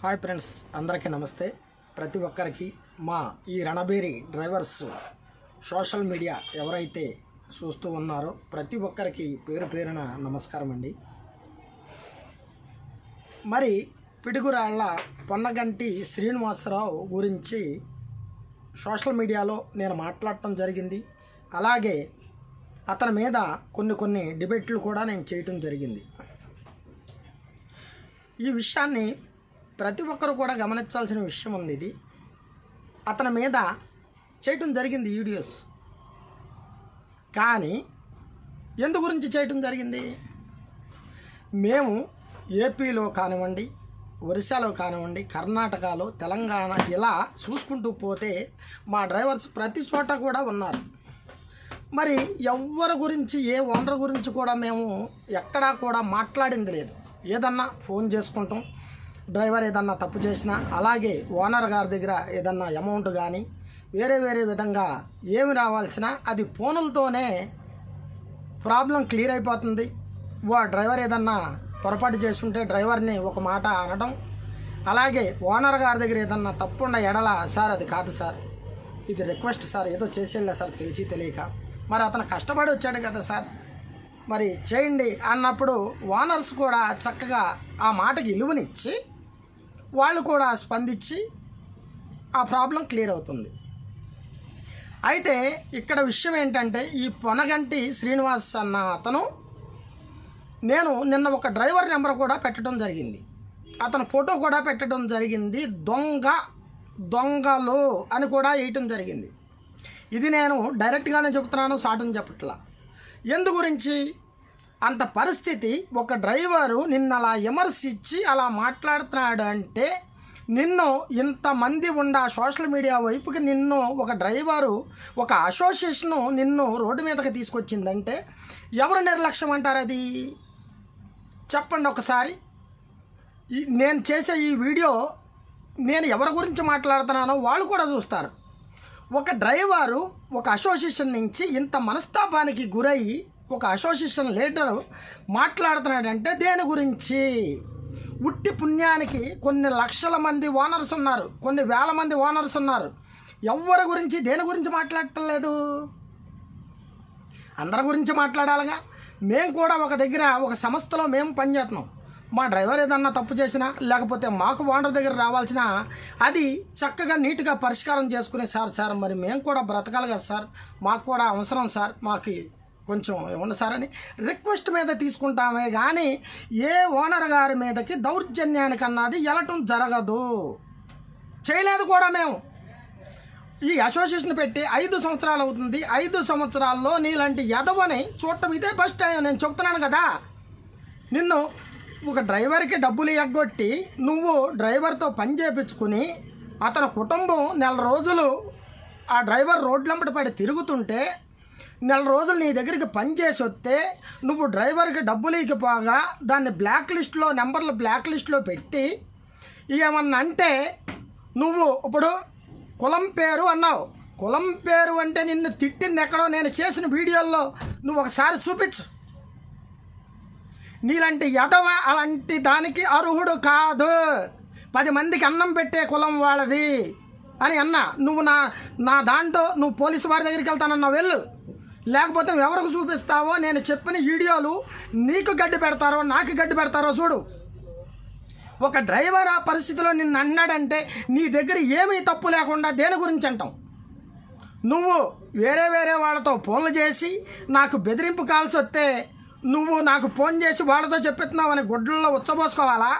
Hi friends అందరికీ నమస్తే. ప్రతి ఒక్కరికి మా ఈ రణబేరి డ్రైవర్స్ సోషల్ మీడియా ఎవరైతే చూస్తూ ఉన్నారో ప్రతి ఒక్కరికి పేరు పేరున నమస్కారం అండి. మరి పిడుగురాళ్ళ పొన్నగంటి శ్రీనివాసరావు గురించి సోషల్ మీడియాలో నేను మాట్లాడటం జరిగింది. అలాగే అతని మీద కొన్ని కొన్ని డిబేట్లు కూడా నేను చేయటం జరిగింది. ఈ విషయాన్ని ప్రతి ఒక్కరు కూడా గమనించాల్సిన విషయం ఉంది ఇది. అతని మీద చేయటం జరిగింది వీడియోస్. కానీ ఎందు గురించి చేయటం జరిగింది? మేము ఏపీలో కానివ్వండి ఒరిస్సాలో కానివ్వండి కర్ణాటకలో తెలంగాణ ఇలా చూసుకుంటూ పోతే మా డ్రైవర్స్ ప్రతి చోట కూడా ఉన్నారు. మరి ఎవరి గురించి ఏ ఓనర్ గురించి కూడా మేము ఎక్కడా కూడా మాట్లాడింది లేదు. ఏదన్నా ఫోన్ చేసుకుంటాం డ్రైవర్ ఏదన్నా తప్పు చేసినా అలాగే ఓనర్ గారి దగ్గర ఏదన్నా అమౌంట్ కానీ వేరే వేరే విధంగా ఏమి రావాల్సిన అది ఫోనులతోనే ప్రాబ్లం క్లియర్ అయిపోతుంది. వా డ్రైవర్ ఏదన్నా పొరపాటు చేస్తుంటే డ్రైవర్ని ఒక మాట అనడం అలాగే ఓనర్ గారి దగ్గర ఏదన్నా తప్పుండ ఎడల సార్ అది కాదు సార్. ఇది రిక్వెస్ట్ సార్ ఏదో చేసేళ్ళా సార్ తెలిసి తెలియక. మరి అతను కష్టపడి వచ్చాడు కదా సార్. మరి చేయండి అన్నప్పుడు ఓనర్స్ కూడా చక్కగా ఆ మాటకి విలువనిచ్చి వాళ్ళు కూడా స్పందించి ఆ ప్రాబ్లం క్లియర్ అవుతుంది. అయితే ఇక్కడ విషయం ఏంటంటే ఈ పొనగంటి శ్రీనివాస్ అన్న అతను నేను నిన్న ఒక డ్రైవర్ నెంబర్ కూడా పెట్టడం జరిగింది. అతను ఫోటో కూడా పెట్టడం జరిగింది. దొంగ దొంగలు అని కూడా వేయటం జరిగింది. ఇది నేను డైరెక్ట్గానే చెబుతున్నాను సాటని చెప్పట్లా. ఎందు గురించి? అంత పరిస్థితి ఒక డ్రైవరు నిన్న అలా విమర్శించి అలా మాట్లాడుతున్నాడు అంటే నిన్ను ఇంతమంది ఉండ సోషల్ మీడియా వైపుకి నిన్ను ఒక డ్రైవరు ఒక అసోసియేషను నిన్ను రోడ్డు మీదకి తీసుకొచ్చిందంటే ఎవరు నిర్లక్ష్యం అంటారు అది? చెప్పండి ఒకసారి. నేను చేసే ఈ వీడియో నేను ఎవరి గురించి మాట్లాడుతున్నానో వాళ్ళు కూడా చూస్తారు. ఒక డ్రైవరు ఒక అసోసియేషన్ నుంచి ఇంత మనస్తాపానికి గురయ్యి ఒక అసోసియేషన్ లీడరు మాట్లాడుతున్నాడంటే దేని గురించి? ఉట్టి పుణ్యానికి కొన్ని లక్షల మంది ఓనర్స్ ఉన్నారు కొన్ని వేల మంది ఓనర్స్ ఉన్నారు. ఎవరి గురించి దేని గురించి మాట్లాడటం లేదు? అందరి గురించి మాట్లాడాలిగా? మేము కూడా ఒక దగ్గర ఒక సంస్థలో మేము పనిచేస్తున్నాం మా డ్రైవర్ ఏదన్నా తప్పు చేసినా లేకపోతే మాకు ఓనర్ దగ్గర రావాల్సిన అది చక్కగా నీట్గా పరిష్కారం చేసుకునే సార్ సార్. మరి మేము కూడా బ్రతకాలి కదా సార్. మాకు కూడా అవసరం సార్. మాకు కొంచెం ఏమన్నా సార్ అని రిక్వెస్ట్ మీద తీసుకుంటామే కానీ ఏ ఓనర్ గారి మీదకి దౌర్జన్యానికి అన్నది వెళ్ళటం జరగదు. చేయలేదు కూడా మేము. ఈ అసోసియేషన్ పెట్టి ఐదు సంవత్సరాలు అవుతుంది. ఐదు సంవత్సరాల్లో నీలాంటి యదవని చూడటం ఇదే ఫస్ట్ టైం నేను చెప్తున్నాను కదా. నిన్ను ఒక డ్రైవర్కి డబ్బులు ఎగ్గొట్టి నువ్వు డ్రైవర్తో పని చేపించుకుని అతని కుటుంబం నెల రోజులు ఆ డ్రైవర్ రోడ్లంబడి పడి తిరుగుతుంటే నెల రోజులు నీ దగ్గరికి పని చేసి వస్తే నువ్వు డ్రైవర్కి డబ్బులు ఇకపోగా దాన్ని బ్లాక్ లిస్ట్లో నెంబర్లు బ్లాక్ లిస్ట్లో పెట్టి ఏమన్నా అంటే నువ్వు ఇప్పుడు కులం పేరు అన్నావు. కులం పేరు అంటే నిన్ను తిట్టింది ఎక్కడో నేను చేసిన వీడియోల్లో నువ్వు ఒకసారి చూపించు. నీలాంటి యదవ అలాంటి దానికి అర్హుడు కాదు. పది మందికి అన్నం పెట్టే కులం వాళ్ళది అని అన్నా. నువ్వు నా నా దాంట్లో నువ్వు పోలీసు వారి దగ్గరికి వెళ్తానన్నా వెళ్ళు. లేకపోతే ఎవరికి చూపిస్తావో నేను చెప్పిన వీడియోలు నీకు గడ్డి పెడతారో నాకు గడ్డి పెడతారో చూడు. ఒక డ్రైవర్ ఆ పరిస్థితిలో నిన్ను అన్నాడంటే నీ దగ్గర ఏమీ తప్పు లేకుండా దేని గురించి అంటాం? నువ్వు వేరే వేరే వాళ్ళతో ఫోన్లు చేసి నాకు బెదిరింపు కాల్సి వస్తే నువ్వు నాకు ఫోన్ చేసి వాళ్ళతో చెప్పిస్తున్నావని గుడ్లలో ఉచ్చబోసుకోవాలా?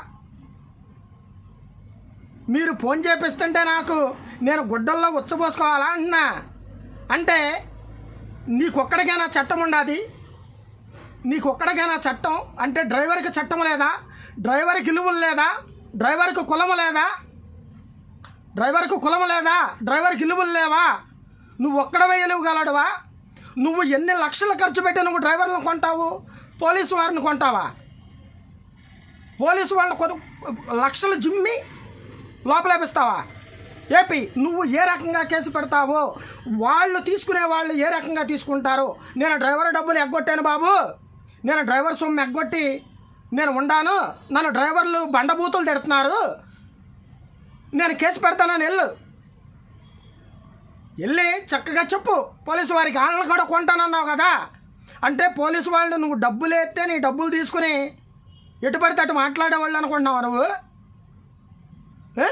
మీరు ఫోన్ చేపిస్తుంటే నాకు నేను గుడ్డల్లో ఉచ్చబోసుకోవాలా అంటున్నా? అంటే నీకొక్కడికైనా చట్టం ఉండాది? నీకొక్కడికైనా చట్టం? అంటే డ్రైవర్కి చట్టం లేదా? డ్రైవర్కి ఇలువలు లేదా? డ్రైవర్కి కులము లేదా? డ్రైవర్కి కులము లేదా? డ్రైవర్కి ఇలువలు లేవా? నువ్వు ఒక్కడవే ఇలువగలడువా నువ్వు ఎన్ని లక్షలు ఖర్చు పెట్టి నువ్వు డ్రైవర్లను కొంటావు? పోలీసు వారిని కొంటావా? పోలీసు వాళ్ళని కొను లక్షలు జిమ్మి లోపలేపిస్తావా? ఏపీ నువ్వు ఏ రకంగా కేసు పెడతావో వాళ్ళు తీసుకునే వాళ్ళు ఏ రకంగా తీసుకుంటారో నేను డ్రైవర్ డబ్బులు ఎగ్గొట్టాను బాబు. నేను డ్రైవర్ సొమ్ము ఎగ్గొట్టి నేను ఉండాను. నన్ను డ్రైవర్లు బండబూతులు తిడుతున్నారు. నేను కేసు పెడతానని వెళ్ళు వెళ్ళి చక్కగా చెప్పు. పోలీసు వారికి వాళ్ళని కూడా కొంటానన్నావు కదా. అంటే పోలీసు వాళ్ళు నువ్వు డబ్బులు ఎత్తే నీ డబ్బులు తీసుకుని ఎటు పడితే అటు మాట్లాడేవాళ్ళు అనుకుంటున్నావు నువ్వు? ఏ?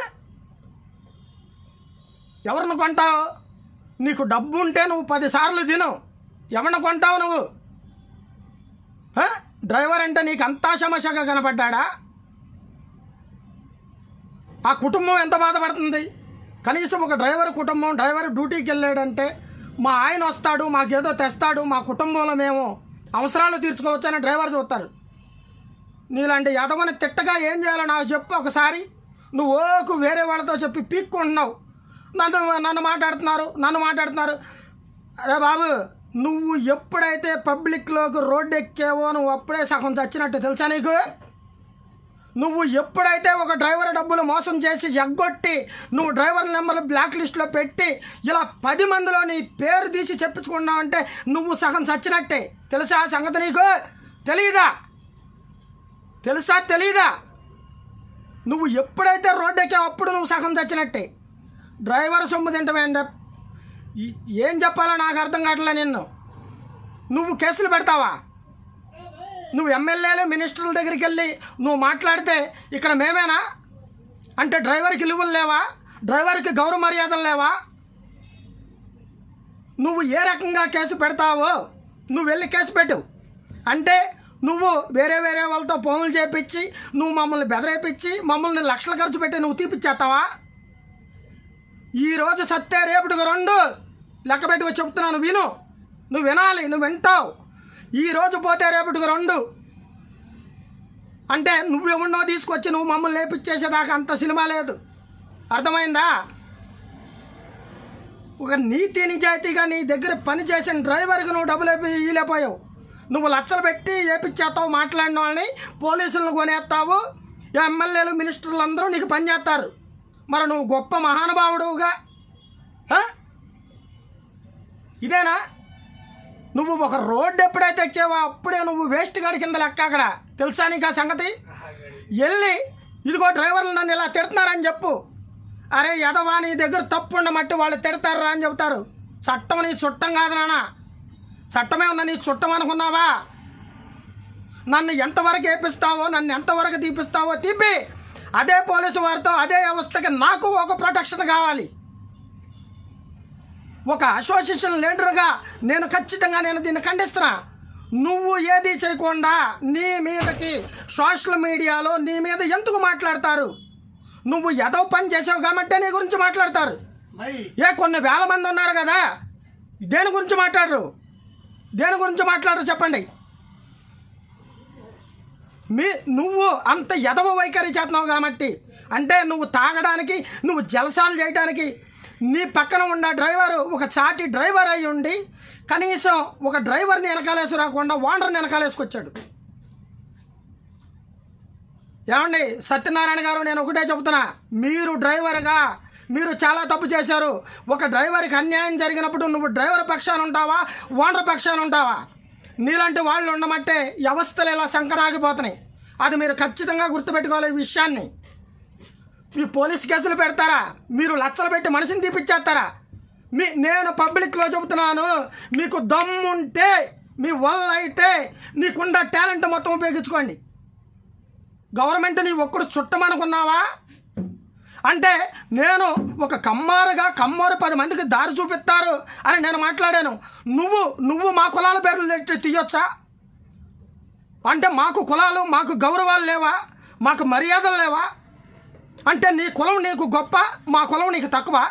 ఎవరిని కొంటావు? నీకు డబ్బు ఉంటే నువ్వు పదిసార్లు తిను. ఎవరిని కొంటావు నువ్వు? డ్రైవర్ అంటే నీకు అంతా సమస్యగా కనపడ్డా ఆ కుటుంబం ఎంత బాధపడుతుంది? కనీసం ఒక డ్రైవర్ కుటుంబం డ్రైవర్ డ్యూటీకి వెళ్ళాడంటే మా ఆయన వస్తాడు మాకేదో తెస్తాడు మా కుటుంబంలో మేము అవసరాలు తీర్చుకోవచ్చని డ్రైవర్ చూస్తారు. నీలాంటి యదవని తిట్టగా ఏం చేయాలో నాకు చెప్పు ఒకసారి. నువ్వు ఓకు వేరే వాళ్ళతో చెప్పి పీక్కుంటున్నావు. నన్ను నన్ను మాట్లాడుతున్నారు నన్ను మాట్లాడుతున్నారు. అరే బాబు నువ్వు ఎప్పుడైతే పబ్లిక్లోకి రోడ్డు ఎక్కావో నువ్వు అప్పుడే సగం చచ్చినట్టు తెలుసా నీకు? నువ్వు ఎప్పుడైతే ఒక డ్రైవర్ డబ్బులు మోసం చేసి ఎగ్గొట్టి నువ్వు డ్రైవర్ నెంబర్ బ్లాక్ లిస్ట్లో పెట్టి ఇలా పది మందిలో నీ పేరు తీసి చెప్పించుకున్నావు అంటే నువ్వు సగం చచ్చినట్టే. తెలుసా ఆ సంగతి నీకు? తెలియదా తెలుసా తెలీదా? నువ్వు ఎప్పుడైతే రోడ్డు ఎక్కావు అప్పుడు నువ్వు సగం చచ్చినట్టే. డ్రైవర్ సొమ్ము తింటమేంట ఏం చెప్పాలో నాకు అర్థం కావట్లే నిన్ను. నువ్వు కేసులు పెడతావా? నువ్వు ఎమ్మెల్యేలు మినిస్టర్ల దగ్గరికి వెళ్ళి నువ్వు మాట్లాడితే ఇక్కడ మేమేనా? అంటే డ్రైవర్కి విలువలు లేవా? డ్రైవర్కి గౌరవ మర్యాదలు లేవా? నువ్వు ఏ రకంగా కేసు పెడతావో నువ్వు వెళ్ళి కేసు పెట్టు. అంటే నువ్వు వేరే వేరే వాళ్ళతో ఫోన్లు చేపించి నువ్వు మమ్మల్ని బెదరేపించి మమ్మల్ని లక్షలు ఖర్చు పెట్టి నువ్వు తీపిచ్చేస్తావా? ఈరోజు సత్తే రేపటికి రెండు. లెక్క పెట్టుకు చెప్తున్నాను విను. నువ్వు వినాలి నువ్వు వింటావు. ఈరోజు పోతే రేపటికి రెండు. అంటే నువ్వెవన్నో తీసుకొచ్చి నువ్వు మమ్మల్ని లేపించేసేదాకా అంత సినిమా లేదు. అర్థమైందా? ఒక నీతి నిజాయితీగా నీ దగ్గర పనిచేసిన డ్రైవర్కి నువ్వు డబ్బులు వేపి నువ్వు లక్షలు పెట్టి వేపించేస్తావు మాట్లాడిన వాళ్ళని పోలీసులను కొనేస్తావు. ఎమ్మెల్యేలు మినిస్టర్లు అందరూ నీకు పనిచేస్తారు మరి నువ్వు గొప్ప మహానుభావుడుగా ఇదేనా? నువ్వు ఒక రోడ్డు ఎప్పుడైతే ఎక్కావో అప్పుడే నువ్వు వేస్ట్ గాడి కింద లెక్క అక్కడ. తెలుసా నీకు ఆ సంగతి? వెళ్ళి ఇదిగో డ్రైవర్లు నన్ను ఇలా తిడుతున్నారని చెప్పు. అరే యదవా నీ దగ్గర తప్పు ఉండమట్టి వాళ్ళు తిడతారా అని చెబుతారు. చట్టం నీ చుట్టం కాదు నాన్న. చట్టమే ఉందా నీ చుట్టం అనుకున్నావా? నన్ను ఎంతవరకు ఏపిస్తావో నన్ను ఎంతవరకు తీపిస్తావో తీపి. అదే పోలీసు వారితో అదే వ్యవస్థకి నాకు ఒక ప్రొటెక్షన్ కావాలి. ఒక అసోసియేషన్ లీడర్గా నేను ఖచ్చితంగా నేను దీన్ని ఖండిస్తున్నా. నువ్వు ఏది చేయకుండా నీ మీదకి సోషల్ మీడియాలో నీ మీద ఎందుకు మాట్లాడతారు? నువ్వు ఏదో పని చేసావు కాబట్టి నీ గురించి మాట్లాడతారు. ఏ కొన్ని వేల మంది ఉన్నారు కదా? దేని గురించి మాట్లాడరు? దేని గురించి మాట్లాడరు చెప్పండి. మీ నువ్వు అంత ఎదవ వైఖరి చేస్తున్నావు కాబట్టి. అంటే నువ్వు తాగడానికి నువ్వు జలసాలు చేయడానికి నీ పక్కన ఉన్న డ్రైవరు ఒక చాటి డ్రైవర్ అయి ఉండి కనీసం ఒక డ్రైవర్ని వెనకాలేసి రాకుండా ఓనర్ని వెనకాలేసుకొచ్చాడు. ఏమండి సత్యనారాయణ గారు నేను ఒకటే చెబుతున్నా. మీరు డ్రైవర్గా మీరు చాలా తప్పు చేశారు. ఒక డ్రైవర్కి అన్యాయం జరిగినప్పుడు నువ్వు డ్రైవర్ పక్షాన ఉంటావా ఓనర్ పక్షాన ఉంటావా? నీలాంటి వాళ్ళు ఉండమంటే వ్యవస్థలు ఇలా సంకరాగిపోతున్నాయి అది మీరు ఖచ్చితంగా గుర్తుపెట్టుకోవాలి ఈ విషయాన్ని. మీ పోలీస్ కేసులు పెడతారా? మీరు లచ్చలు పెట్టి మనిషిని తీపిచ్చేస్తారా? మీ నేను పబ్లిక్లో చెబుతున్నాను మీకు దమ్ముంటే మీ వల్ల అయితే నీకున్న టాలెంట్ మొత్తం ఉపయోగించుకోండి. గవర్నమెంట్ నీ ఒక్కడు చుట్టమనుకున్నావా? అంటే నేను ఒక కమ్మారుగా కమ్మారు పది మందికి దారి చూపిస్తారు అని నేను మాట్లాడాను. నువ్వు నువ్వు మా కులాల పేర్లు తీయొచ్చా? అంటే మాకు కులాలు మాకు గౌరవాలు లేవా? మాకు మర్యాదలు లేవా? అంటే నీ కులం నీకు గొప్ప మా కులం నీకు తక్కువ?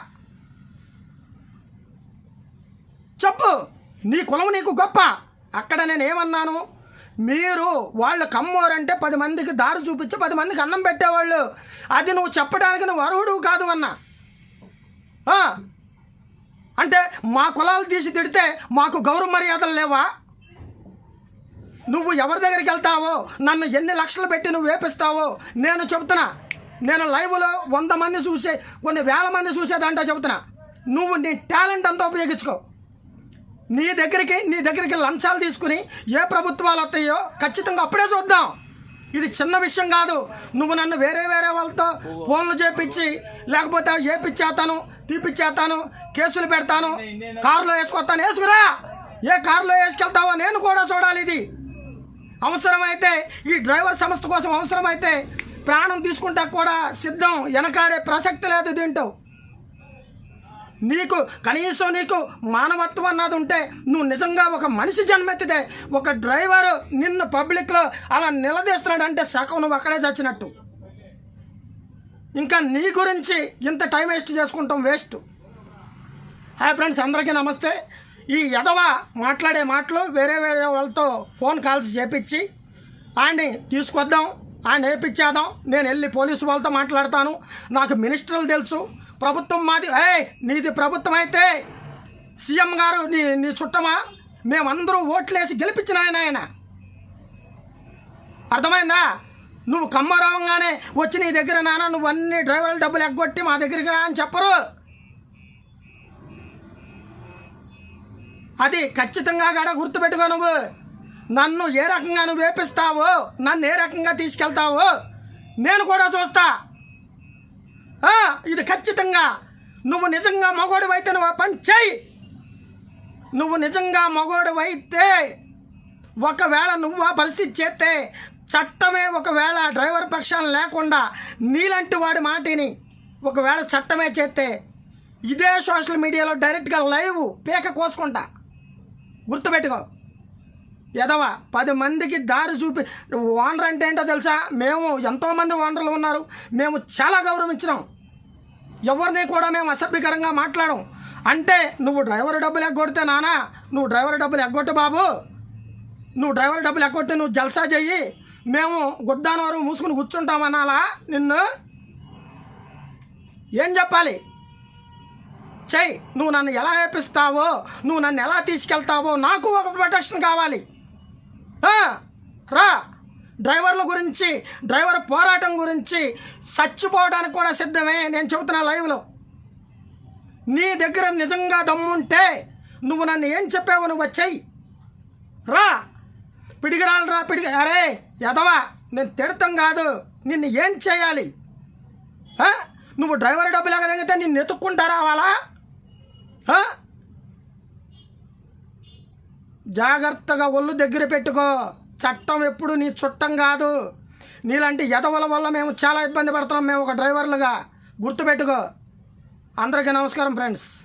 చెప్పు నీ కులం నీకు గొప్ప. అక్కడ నేను ఏమన్నాను? మీరు వాళ్ళు కమ్మోరంటే పది మందికి దారి చూపించి పది మందికి అన్నం పెట్టేవాళ్ళు. అది నువ్వు చెప్పడానికి నువ్వు అర్హుడు కాదు అన్న. అంటే మా కులాలు తీసి తిడితే మాకు గౌరవ మర్యాదలు లేవా? నువ్వు ఎవరి దగ్గరికి వెళ్తావో నన్ను ఎన్ని లక్షలు పెట్టి నువ్వు వేపిస్తావో నేను చెబుతున్నా. నేను లైవ్లో వంద మంది చూసే కొన్ని వేల మంది చూసేదంటో చెబుతున్నా. నువ్వు నీ టాలెంట్ అంతా ఉపయోగించుకో. నీ దగ్గరికి నీ దగ్గరికి లంచాలు తీసుకుని ఏ ప్రభుత్వాలు వస్తాయో ఖచ్చితంగా అప్పుడే చూద్దాం. ఇది చిన్న విషయం కాదు. నువ్వు నన్ను వేరే వేరే వాళ్ళతో ఫోన్లు చేపించి లేకపోతే ఏపిచ్చేస్తాను తీపిచ్చేస్తాను కేసులు పెడతాను కారులో వేసుకొస్తాను వేసుకురా! ఏ కారులో వేసుకెళ్తావో నేను కూడా చూడాలి ఇది. అవసరమైతే ఈ డ్రైవర్ సంస్థ కోసం అవసరమైతే ప్రాణం తీసుకుంటా కూడా సిద్ధం. వెనకాడే ప్రసక్తి లేదు దీంట్లో. నీకు కనీసం నీకు మానవత్వం అన్నది ఉంటే నువ్వు నిజంగా ఒక మనిషి జన్మెత్తితే ఒక డ్రైవర్ నిన్ను పబ్లిక్లో అలా నిలదీస్తున్నాడు అంటే సగం నువ్వు అక్కడే చచ్చినట్టు. ఇంకా నీ గురించి ఇంత టైం వేస్ట్ చేసుకుంటాం వేస్ట్. హాయ్ ఫ్రెండ్స్ అందరికీ నమస్తే. ఈ యదవ మాట్లాడే మాటలు వేరే వేరే వాళ్ళతో ఫోన్ కాల్స్ చేపించి ఆయన్ని తీసుకొద్దాం ఆయన వేయించేద్దాం నేను వెళ్ళి పోలీసు వాళ్ళతో మాట్లాడతాను. నాకు మినిస్టర్లు తెలుసు ప్రభుత్వం మాట ఏ నీది ప్రభుత్వం అయితే సీఎం గారు నీ నీ చుట్టమా? మేమందరూ ఓట్లేసి గెలిపించిన ఆయన ఆయన. అర్థమైందా? నువ్వు కమ్మరావంగానే వచ్చి నీ దగ్గర నాన్న నువ్వు అన్ని డ్రైవర్ల డబ్బులు ఎగ్గొట్టి మా దగ్గరికి రా అని చెప్పరు. అది ఖచ్చితంగా గడ గుర్తుపెట్టుకో నువ్వు. నన్ను ఏ రకంగా నువ్వు వేపిస్తావో నన్ను ఏ రకంగా తీసుకెళ్తావో నేను కూడా చూస్తా. ఇది ఖచ్చితంగా. నువ్వు నిజంగా మగోడు అయితే నువ్వు పని చేయి. నువ్వు నిజంగా మగోడు అయితే ఒకవేళ నువ్వు ఆ పరిస్థితి చేస్తే చట్టమే ఒకవేళ డ్రైవర్ పక్షాలు లేకుండా నీలాంటి వాడి మాటిని ఒకవేళ చట్టమే చేస్తే ఇదే సోషల్ మీడియాలో డైరెక్ట్గా లైవ్ పీక కోసుకుంటా. గుర్తుపెట్టుకో. ఎదవా పది మందికి దారి చూపి ఓనర్ అంటే ఏంటో తెలుసా? మేము ఎంతోమంది ఓనర్లు ఉన్నారు. మేము చాలా గౌరవించినాం. ఎవరిని కూడా మేము అసభ్యకరంగా మాట్లాడం. అంటే నువ్వు డ్రైవర్ డబ్బులు ఎగ్గొడితే నానా నువ్వు డ్రైవర్ డబ్బులు ఎగ్గొట్టు బాబు. నువ్వు డ్రైవర్ డబ్బులు ఎగ్గొట్టి నువ్వు జల్సా చెయ్యి. మేము గుద్దాన వరకు మూసుకుని కూర్చుంటామనాలా నిన్ను? ఏం చెప్పాలి? చెయ్యి నువ్వు నన్ను ఎలా వేపిస్తావో నువ్వు నన్ను ఎలా తీసుకెళ్తావో నాకు ఒక ప్రొటెక్షన్ కావాలి. రా. డ్రైవర్ల గురించి డ్రైవర్ పోరాటం గురించి చచ్చిపోవడానికి కూడా సిద్ధమే. నేను చెబుతున్నా లైవ్లో. నీ దగ్గర నిజంగా దమ్ముంటే నువ్వు నన్ను ఏం చెప్పావు నువ్వు వచ్చాయి రా. పిడిగిరాలు రా పిడిగి. అరే ఎదవా నేను తిడతాం కాదు. నిన్ను ఏం చేయాలి? నువ్వు డ్రైవర్ డబ్బులు ఎగదంగితే నిన్ను ఎత్తుక్కుంటా రావాలా? జాగ్రత్తగా ఒళ్ళు దగ్గర పెట్టుకో. చట్టం ఎప్పుడు నీ చుట్టం కాదు. నీలాంటి ఎదవల వల్ల మేము చాలా ఇబ్బంది పడుతున్నాం. మేము ఒక డ్రైవర్లుగా. గుర్తుపెట్టుకో. అందరికీ నమస్కారం ఫ్రెండ్స్.